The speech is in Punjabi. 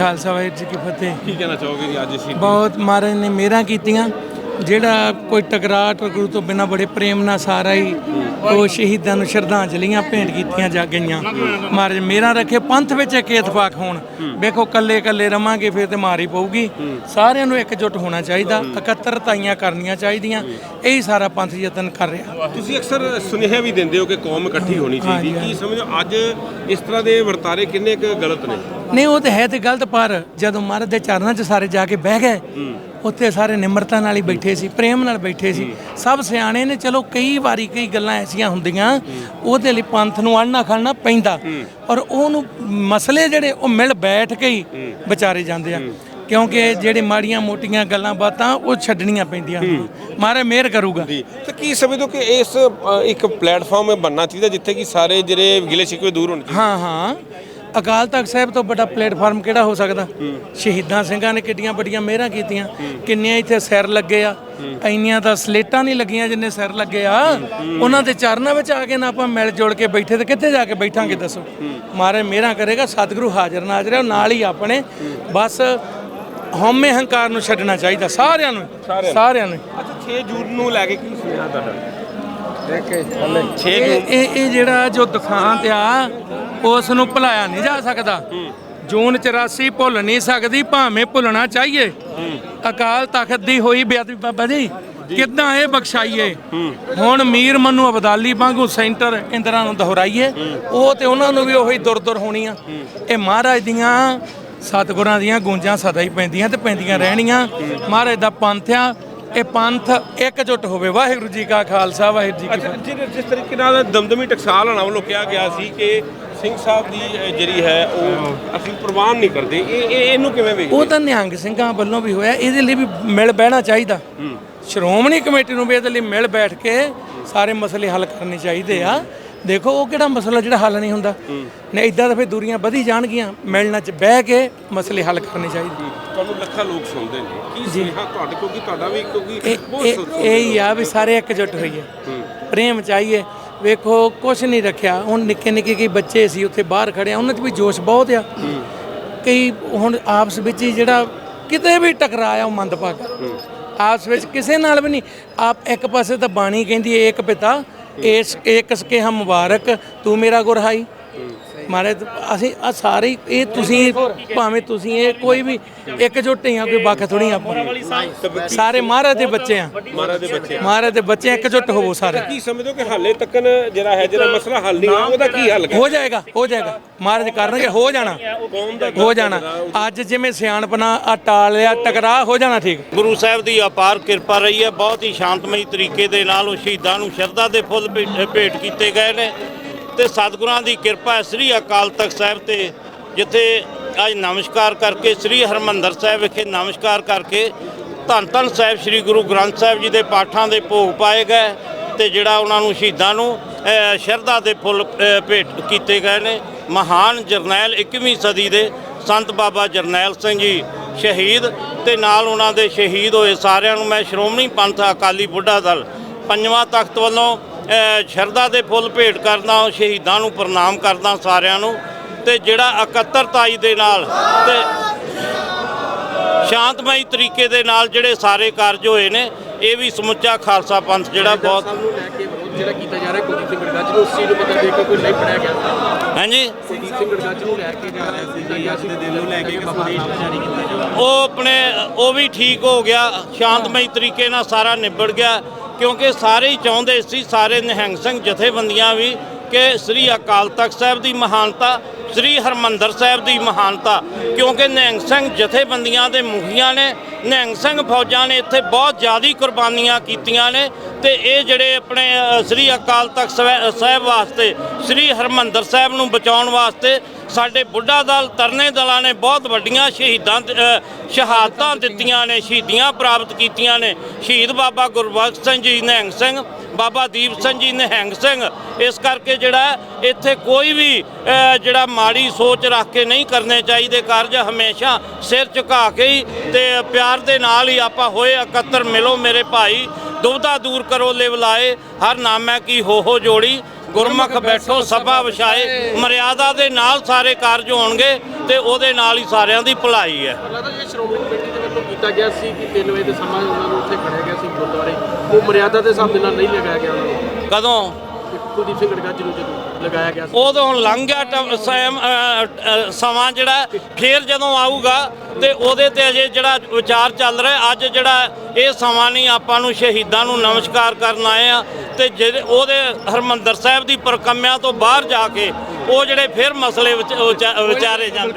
ਖਾਲਸਾ ਵਾਹਿਗੁਰੂ ਜੀ ਕੀ ਫਤਿਹ। ਕੀ ਕਹਿਣਾ ਚਾਹੋਗੇ ਜੀ ਅੱਜ ਅਸੀਂ? ਬਹੁਤ ਮਹਾਰਾਜ ਨੇ ਮਿਹਰਾਂ ਕੀਤੀਆਂ। ਜਿਹੜਾ ਕੋਈ ਟਕਰਾਅ ਟਕਰੂ ਤੋਂ ਬਿਨਾ ਬੜੇ ਪ੍ਰੇਮ ਨਾਲ ਸਾਰਾ ਹੀ ਉਹ ਸ਼ਹੀਦਾਂ ਨੂੰ ਸ਼ਰਧਾਂਜਲੀਆਂ ਭੇਂਟ ਕੀਤੀਆਂ ਜਾ ਗਈਆਂ। ਮਹਾਰਾਜ ਮਿਹਰਾਂ ਰੱਖੇ ਪੰਥ ਵਿੱਚ ਇੱਕ ਇਤਫਾਕ ਹੋਣ। ਵੇਖੋ ਕੱਲੇ ਕੱਲੇ ਰਵਾਂਗੇ ਫਿਰ ਤੇ ਮਾਰੀ ਪਊਗੀ। ਸਾਰਿਆਂ ਨੂੰ ਇਕਜੁੱਟ ਹੋਣਾ ਚਾਹੀਦਾ ਇਕੱਤਰਤਾਈਆਂ ਕਰਨੀਆਂ ਚਾਹੀਦੀਆਂ। ਇਹੀ ਸਾਰਾ ਪੰਥ ਯਤਨ ਕਰ ਰਿਹਾ। ਤੁਸੀਂ ਅਕਸਰ ਸੁਨੇਹਾ ਵੀ ਦਿੰਦੇ ਹੋ ਕਿ ਕੌਮ ਇਕੱਠੀ ਹੋਣੀ ਚਾਹੀਦੀ। ਕੀ ਸਮਝੋ ਅੱਜ ਇਸ ਤਰ੍ਹਾਂ ਦੇ ਵਰਤਾਰੇ ਕਿੰਨੇ ਕੁ ਗਲਤ ਨੇ? ਨਹੀਂ ਉਹ ਤੇ ਹੈ ਤੇ ਗਲਤ ਪਰ ਜਦੋਂ ਮਹਾਰਾਜ ਦੇ ਚਰਨਾਂ 'ਚ ਸਾਰੇ ਜਾ ਕੇ ਬਹਿ ਗਏ ਉੱਥੇ ਸਾਰੇ ਨਿਮਰਤਾ ਨਾਲ ਹੀ ਬੈਠੇ ਸੀ ਪ੍ਰੇਮ ਨਾਲ ਬੈਠੇ ਸੀ। ਸਭ ਸਿਆਣੇ ਨੇ ਚਲੋ ਕਈ ਵਾਰੀ ਕਈ ਗੱਲਾਂ ਐਸੀਆਂ ਹੁੰਦੀਆਂ ਉਹਦੇ ਲਈ ਪੰਥ ਨੂੰ ਅੜਨਾ ਖੜਨਾ ਪੈਂਦਾ। ਔਰ ਉਹਨੂੰ ਮਸਲੇ ਜਿਹੜੇ ਉਹ ਮਿਲ ਬੈਠ ਕੇ ਹੀ ਵਿਚਾਰੇ ਜਾਂਦੇ ਆ। ਕਿਉਂਕਿ ਜਿਹੜੇ ਮਾੜੀਆਂ ਮੋਟੀਆਂ ਗੱਲਾਂ ਬਾਤਾਂ ਉਹ ਛੱਡਣੀਆਂ ਪੈਂਦੀਆਂ ਮਹਾਰਾਜ ਮਿਹਰ ਕਰੂਗਾ। ਜੀ। ਤੇ ਕੀ ਸਮਝਦੇ ਕਿ ਇਸ ਇੱਕ ਪਲੇਟਫਾਰਮ ਬਣਨਾ ਚਾਹੀਦਾ ਜਿੱਥੇ ਕਿ ਸਾਰੇ ਜਿਹੜੇ ਗਿਲੇ ਸ਼ਿਕਵੇ ਦੂਰ ਹੋਣ? ਹਾਂ ਹਾਂ। ਅਕਾਲ ਤਖਤ ਸਾਹਿਬ ਤੋਂ ਵੱਡਾ ਪਲੇਟਫਾਰਮ ਕਿਹੜਾ ਹੋ ਸਕਦਾ? ਸ਼ਹੀਦਾਂ ਸਿੰਘਾਂ ਨੇ ਕਿੱਡੀਆਂ ਵੱਡੀਆਂ ਮਿਹਰਾਂ ਕੀਤੀਆਂ। ਕਿੰਨੀਆਂ ਇੱਥੇ ਸਿਰ ਲੱਗੇ ਆ। ਇੰਨੀਆਂ ਤਾਂ ਸਲੇਟਾਂ ਨਹੀਂ ਲੱਗੀਆਂ ਜਿੰਨੇ ਸਿਰ ਲੱਗੇ ਆ। ਉਹਨਾਂ ਦੇ ਚਰਨਾਂ ਵਿੱਚ ਆ ਕੇ ਨਾ ਆਪਾਂ ਮਿਲ ਜੁਲ ਕੇ ਬੈਠੇ ਤੇ ਕਿੱਥੇ ਜਾ ਕੇ ਬੈਠਾਂਗੇ ਦੱਸੋ? ਮਾਰੇ ਮਿਹਰਾਂ ਕਰੇਗਾ ਸਤਿਗੁਰੂ ਹਾਜ਼ਰ ਨਾਜ਼ਰ ਹੈ ਉਹ ਨਾਲ ਹੀ ਆਪਣੇ। ਬਸ ਹਉਮੈ ਹੰਕਾਰ ਨੂੰ ਛੱਡਣਾ ਚਾਹੀਦਾ ਸਾਰਿਆਂ ਨੂੰ। ਸਾਰਿਆਂ ਨੂੰ। ਅੱਛਾ 6 ਜੂਨ ਨੂੰ ਲੈ ਕੇ ਕੀ ਸੁਨੇਹਾ ਤੁਹਾਡਾ? ਇਹ ਇਹ ਇਹ ਜਿਹੜਾ ਜੋ ਦੁਖਾਂਤ ਆ ਉਸ ਨੂੰ ਭੁਲਾਇਆ ਨਹੀਂ ਜਾ ਸਕਦਾ। ਜੂਨ 84 ਭੁੱਲ ਨਹੀਂ ਸਕਦੀ ਭਾਵੇਂ ਭੁੱਲਣਾ ਚਾਹੀਏ। ਅਕਾਲ ਤਖਤ ਦੀ ਹੋਈ ਬੇਅਦਬੀ ਬਾਬਾ ਜੀ ਕਿੱਦਾਂ ਇਹ ਬਖਸ਼ਾਈਏ? ਹੁਣ ਮੀਰ ਮਨੂ ਅਬਦਾਲੀ ਵਾਂਗੂ ਸੈਂਟਰ ਇੰਦਰਾ ਨੂੰ ਦੁਹਰਾਈਏ ਉਹ ਤੇ ਉਹਨਾਂ ਨੂੰ ਵੀ ਉਹੀ ਦੁਰ ਦੁਰ ਹੋਣੀ ਆ ਇਹ ਮਹਾਰਾਜ ਦੀਆਂ ਸਤਿਗੁਰਾਂ ਦੀਆਂ ਗੂੰਜਾਂ ਸਦਾ ਹੀ ਪੈਂਦੀਆਂ ਤੇ ਪੈਂਦੀਆਂ ਰਹਿਣੀਆਂ। ਮਹਾਰਾਜ ਦਾ ਪੰਥ ਆ ਇਹ ਪੰਥ ਇਕਜੁੱਟ ਹੋਵੇ। ਵਾਹਿਗੁਰੂ ਜੀ ਕਾ ਖਾਲਸਾ ਵਾਹਿਗੁਰੂ ਜੀ ਕੀ ਫਤਿਹ। ਜਿਸ- ਜਿਸ ਤਰੀਕੇ ਨਾਲ ਦਮਦਮੀ ਟਕਸਾਲ ਹਣਾ ਵੱਲੋਂ ਕਿਹਾ ਗਿਆ ਸੀ ਕਿ ਸਿੰਘ ਸਾਹਿਬ ਦੀ ਜਿਹੜੀ ਹੈ ਉਹ ਅਸੀਂ ਪ੍ਰਵਾਨ ਨਹੀਂ ਕਰਦੇ। ਇਹ ਇਹ ਇਹਨੂੰ ਕਿਵੇਂ ਵੇਖਦੇ? ਉਹ ਤਾਂ ਨਿਹੰਗ ਸਿੰਘਾਂ ਵੱਲੋਂ ਵੀ ਹੋਇਆ। ਇਹਦੇ ਲਈ ਵੀ ਮਿਲ ਬਹਿਣਾ ਚਾਹੀਦਾ। ਸ਼੍ਰੋਮਣੀ ਕਮੇਟੀ ਨੂੰ ਵੀ ਇਹਦੇ ਲਈ ਮਿਲ ਬੈਠ ਕੇ ਸਾਰੇ ਮਸਲੇ ਹੱਲ ਕਰਨੇ ਚਾਹੀਦੇ ਆ। ਦੇਖੋ ਉਹ ਕਿਹੜਾ ਮਸਲਾ ਜਿਹੜਾ ਹੱਲ ਨਹੀਂ ਹੁੰਦਾ? ਨਹੀਂ ਇਦਾਂ ਤਾਂ ਫਿਰ ਦੂਰੀਆਂ ਵਧੀ ਜਾਣਗੀਆਂ। ਮਿਲਣਾ ਚ ਬਹਿ ਕੇ ਮਸਲੇ ਹੱਲ ਕਰਨੇ ਚਾਹੀਦੇ। ਤੁਹਾਨੂੰ ਲੱਖਾਂ ਲੋਕ ਸੁਣਦੇ ਨੇ। ਕੀ ਸੁਨੇਹਾ ਤੁਹਾਡੇ? ਕਿਉਂਕਿ ਤੁਹਾਡਾ ਵੀ ਕਿਉਂਕਿ ਇਹ ਹੀ। ਆ ਵੀ ਸਾਰੇ ਇਕਜੁੱਟ ਹੋਈਏ। ਪ੍ਰੇਮ ਚਾਹੀਏ। ਵੇਖੋ, ਕੁਛ ਨਹੀਂ ਰੱਖਿਆ। ਹੁਣ ਨਿੱਕੇ ਨਿੱਕੇ ਕੀ ਬੱਚੇ ਸੀ, ਉੱਥੇ ਬਾਹਰ ਖੜੇ ਆ, ਉਹਨਾਂ 'ਚ ਵੀ ਜੋਸ਼ ਬਹੁਤ ਆ। ਕਈ ਹੁਣ ਆਪਸ ਵਿੱਚ ਹੀ ਜਿਹੜਾ ਕਿਤੇ ਵੀ ਟਕਰਾਇਆ ਉਹ ਮੰਦਭਾਗਾ। ਆਪਸ ਵਿੱਚ ਕਿਸੇ ਨਾਲ ਵੀ ਨਹੀਂ। ਆਪ ਇੱਕ ਪਾਸੇ ਤਾਂ ਬਾਣੀ ਕਹਿੰਦੀ ਏਕ ਪਿਤਾ, ਇਸ ਏਕ ਸਕੇ ਹਮ ਮੁਬਾਰਕ, ਤੂੰ ਮੇਰਾ ਗੁਰਹਾਈ। ਮਾਰੇ ਅਸੀਂ ਆ ਸਾਰੇ ਹੀ- ਇਹ ਤੁਸੀਂ ਭਾਵੇਂ ਤੁਸੀਂ ਇਹ ਕੋਈ ਵੀ ਇਕਜੁੱਟ ਹੀ ਆ ਕੋਈ ਵੱਖ ਥੋੜੀ ਆਪਾਂ। ਸਾਰੇ ਮਹਾਰਾਜ ਦੇ ਬੱਚੇ ਆ। ਮਹਾਰਾਜ ਦੇ ਬੱਚੇ ਮਹਾਰਾਜ ਦੇ ਬੱਚੇ ਇਕਜੁੱਟ ਹੋਵੋ ਸਾਰੇ। ਕੀ ਸਮਝਦੇ ਹੋ ਕਿ ਹਾਲੇ ਤੱਕਨ ਜਿਹੜਾ ਹੈ ਜਿਹੜਾ ਮਸਲਾ ਹੱਲ ਨਹੀਂ ਹੋਇਆ ਉਹਦਾ ਕੀ ਹੱਲ ਹੋ ਜਾਏਗਾ ਹੋ ਜਾਏਗਾ। ਮਹਾਰਾਜ ਕਰਨਗੇ ਹੋ ਜਾਣਾ। ਹੋ ਜਾਣਾ। ਅੱਜ ਜਿਵੇਂ ਸਿਆਣਪਨਾ ਆ ਟਾਲ ਲਿਆ ਟਕਰਾਅ ਹੋ ਜਾਣਾ ਠੀਕ। ਗੁਰੂ ਸਾਹਿਬ ਦੀ ਅਪਾਰ ਕਿਰਪਾ ਰਹੀ ਹੈ। ਬਹੁਤ ਹੀ ਸ਼ਾਂਤਮਈ ਤਰੀਕੇ ਦੇ ਨਾਲ ਉਹ ਸ਼ਹੀਦਾਂ ਨੂੰ ਸ਼ਰਧਾ ਦੇ ਫੁੱਲ ਭੇ- ਭੇਟ ਕੀਤੇ ਗਏ ਨੇ। ਤੇ ਸਤਿਗੁਰਾਂ ਦੀ ਕਿਰਪਾ ਸ੍ਰੀ ਅਕਾਲ ਤਖਤ ਸਾਹਿਬ ਤੇ, ਜਿੱਥੇ ਅੱਜ ਨਮਸਕਾਰ ਕਰਕੇ ਸ੍ਰੀ ਹਰਮੰਦਰ ਸਾਹਿਬ ਵਿਖੇ ਨਮਸਕਾਰ ਕਰਕੇ ਧੰਨ ਧੰਨ ਸਾਹਿਬ, ਸ੍ਰੀ ਗੁਰੂ ਗ੍ਰੰਥ ਸਾਹਿਬ ਜੀ ਦੇ ਪਾਠਾਂ ਦੇ ਭੋਗ ਪਾਏ ਗਏ ਤੇ ਜਿਹੜਾ ਉਹਨਾਂ ਨੂੰ ਸ਼ਹੀਦਾਂ ਨੂੰ ਸ਼ਰਧਾ ਦੇ ਫੁੱਲ ਭੇਟ ਕੀਤੇ ਗਏ ਨੇ। ਮਹਾਨ ਜਰਨੈਲ 21ਵੀਂ ਸਦੀ ਦੇ ਸੰਤ ਬਾਬਾ ਜਰਨੈਲ ਸਿੰਘ ਜੀ ਸ਼ਹੀਦ ਤੇ ਨਾਲ ਉਹਨਾਂ ਦੇ ਸ਼ਹੀਦ ਹੋਏ ਸਾਰਿਆਂ ਨੂੰ ਮੈਂ ਸ਼੍ਰੋਮਣੀ ਪੰਥ ਅਕਾਲੀ ਬੁੱਢਾ ਦਲ ਪੰਜਵਾਂ ਤਖਤ ਵੱਲੋਂ ਸ਼ਰਧਾ ਦੇ ਫੁੱਲ ਭੇਟ ਕਰਦਾ ਸ਼ਹੀਦਾਂ ਨੂੰ ਪ੍ਰਣਾਮ ਕਰਦਾ ਸਾਰਿਆਂ ਨੂੰ ਤੇ ਜਿਹੜਾ ਇਕੱਤਰਤਾਈ ਦੇ ਨਾਲ ਤੇ ਸ਼ਾਂਤਮਈ ਤਰੀਕੇ ਦੇ ਨਾਲ ਜਿਹੜੇ ਸਾਰੇ ਕਾਰਜ ਹੋਏ ਨੇ ਇਹ ਵੀ ਸਮੁੱਚਾ ਖਾਲਸਾ ਪੰਥ ਜਿਹੜਾ ਬਹੁਤ ਨੂੰ ਲੈ ਕੇ ਵਿਰੋਧ ਜਿਹੜਾ ਕੀਤਾ ਜਾ ਰਿਹਾ ਕੁਲਦੀਪ ਸਿੰਘ ਗੜਗੱਜ ਨੂੰ ਉਸ ਚੀਜ਼ ਨੂੰ ਪਤਾ ਦੇ ਕੇ ਕੋਈ ਨਹੀਂ ਪੜਿਆ ਗਿਆ। ਹਾਂਜੀ? ਕੁਲਦੀਪ ਸਿੰਘ ਗੜਗੱਜ ਨੂੰ ਲੈ ਕੇ ਜਾ ਰਿਹਾ ਸੀ ਕਿ ਅੱਜ ਦੇ ਦਿਨ ਨੂੰ ਲੈ ਕੇ ਬਾਬਾ ਜਾਰੀ ਕੀਤਾ ਉਹ ਆਪਣੇ ਉਹ ਵੀ ਠੀਕ ਹੋ ਗਿਆ ਸ਼ਾਂਤਮਈ ਤਰੀਕੇ ਨਾਲ ਸਾਰਾ ਨਿਬੜ ਗਿਆ। ਕਿਉਂਕਿ ਸਾਰੇ ਹੀ ਚਾਹੁੰਦੇ ਸੀ, ਸਾਰੇ ਨਿਹੰਗ ਸਿੰਘ ਜਥੇਬੰਦੀਆਂ ਵੀ ਕਿ ਸ੍ਰੀ ਅਕਾਲ ਤਖਤ ਸਾਹਿਬ ਦੀ ਮਹਾਨਤਾ, ਸ੍ਰੀ ਹਰਮੰਦਰ ਸਾਹਿਬ ਦੀ ਮਹਾਨਤਾ, ਕਿਉਂਕਿ ਨਿਹੰਗ ਸਿੰਘ ਜਥੇਬੰਦੀਆਂ ਦੇ ਮੁਖੀਆਂ ਨੇ, ਨਿਹੰਗ ਸਿੰਘ ਫੌਜਾਂ ਨੇ ਇੱਥੇ ਬਹੁਤ ਜ਼ਿਆਦੀ ਕੁਰਬਾਨੀਆਂ ਕੀਤੀਆਂ ਨੇ ਤੇ ਇਹ ਜਿਹੜੇ ਆਪਣੇ ਸ੍ਰੀ ਅਕਾਲ ਤਖਤ ਸਵੈ- ਸਾਹਿਬ ਵਾਸਤੇ, ਸ੍ਰੀ ਹਰਮੰਦਰ ਸਾਹਿਬ ਨੂੰ ਬਚਾਉਣ ਵਾਸਤੇ ਸਾਡੇ ਬੁੱਢਾ ਦਲ, ਤਰਨੇ ਦਲਾਂ ਨੇ ਬਹੁਤ ਵੱਡੀਆਂ ਸ਼ਹੀਦਾਂ ਸ਼ਹਾਦਤਾਂ ਦਿੱਤੀਆਂ ਨੇ, ਸ਼ਹੀਦੀਆਂ ਪ੍ਰਾਪਤ ਕੀਤੀਆਂ ਨੇ। ਸ਼ਹੀਦ ਬਾਬਾ ਗੁਰਬਖਸ਼ ਸਿੰਘ ਜੀ ਨਿਹੰਗ ਸਿੰਘ, ਬਾਬਾ ਦੀਪ ਸਿੰਘ ਜੀ ਨਿਹੰਗ ਸਿੰਘ। ਇਸ ਕਰਕੇ ਜਿਹੜਾ ਇੱਥੇ ਕੋਈ ਵੀ ਜਿਹੜਾ ਮਾੜੀ ਸੋਚ ਰੱਖ ਕੇ ਨਹੀਂ ਕਰਨੇ ਚਾਹੀਦੇ, ਕਾਰਜ ਹਮੇਸ਼ਾ ਸਿਰ ਝੁਕਾ ਕੇ ਹੀ ਤੇ ਪਿਆਰ ਦੇ ਨਾਲ ਹੀ ਆਪਾਂ ਹੋਏ ਇਕੱਤਰ, ਮਿਲੋ ਮੇਰੇ ਭਾਈ ਦੁਬਦਾ ਦੂਰ ਕਰੋ, ਲਿਵ ਲਾਏ, ਹਰ ਨਾਮੈ ਕੀ ਹੋ ਹੋ ਜੋੜੀ। ਗੁਰਮੁਖ ਬੈਠੋ ਸਭਾ ਵਿਛਾਏ। ਮਰਿਆਦਾ ਦੇ ਨਾਲ ਸਾਰੇ ਕਾਰਜ ਹੋਣਗੇ ਤੇ ਉਹਦੇ ਨਾਲ ਹੀ ਸਾਰਿਆਂ ਦੀ ਭਲਾਈ ਹੈ। ਲੱਗਦਾ ਜੇ ਸ਼੍ਰੋਮਣੀ ਕਮੇਟੀ ਦੇ ਵੱਲੋਂ ਕੀਤਾ ਗਿਆ ਸੀ ਕਿ 3 ਵਜੇ ਦੇ ਸਮਾਂ ਉਹਨਾਂ ਨੂੰ ਉੱਥੇ ਖੜਿਆ ਗਿਆ ਸੀ ਗੁਰਦੁਆਰੇ। ਉਹ ਮਰਿਆਦਾ ਦੇ ਹਿਸਾਬ ਦੇ ਨਾਲ ਨਹੀਂ ਲਗਾਇਆ ਗਿਆ ਉਹਨਾਂ ਨੂੰ। ਕਦੋਂ? ਕੁਲਦੀਪ ਸਿੰਘ ਗੜਗੜ ਨੂੰ ਜਦੋਂ ਲਗਾਇਆ ਗਿਆ ਸੀ? ਉਦੋਂ ਲੰਘ ਗਿਆ ਟ- ਸੈਮ- ਅ, ਅ, ਸਮਾਂ ਜਿਹੜਾ ਫੇਰ ਜਦੋਂ ਆਊਗਾ ਤੇ ਉਹਦੇ ਤੇ ਅਜੇ ਜਿਹੜਾ ਵਿਚਾਰ ਚੱਲ ਰਿਹਾ ਅੱਜ ਜਿਹੜਾ ਇਹ ਸਮਾਂ ਨਹੀਂ ਆਪਾਂ ਨੂੰ ਸ਼ਹੀਦਾਂ ਨੂੰ ਨਮਸਕਾਰ ਕਰਨ ਆਏ ਆ ਤੇ ਜਿਹੜੇ ਉਹਦੇ ਹਰਮੰਦਰ ਸਾਹਿਬ ਦੀ ਪਰਕੰਮਿਆਂ ਤੋਂ ਬਾਹਰ ਜਾ ਕੇ ਉਹ ਜਿਹੜੇ ਫਿਰ ਮਸਲੇ ਵਿਚ- ਵਿਚਾ- ਵਿਚਾਰੇ ਜਾਂਦੇ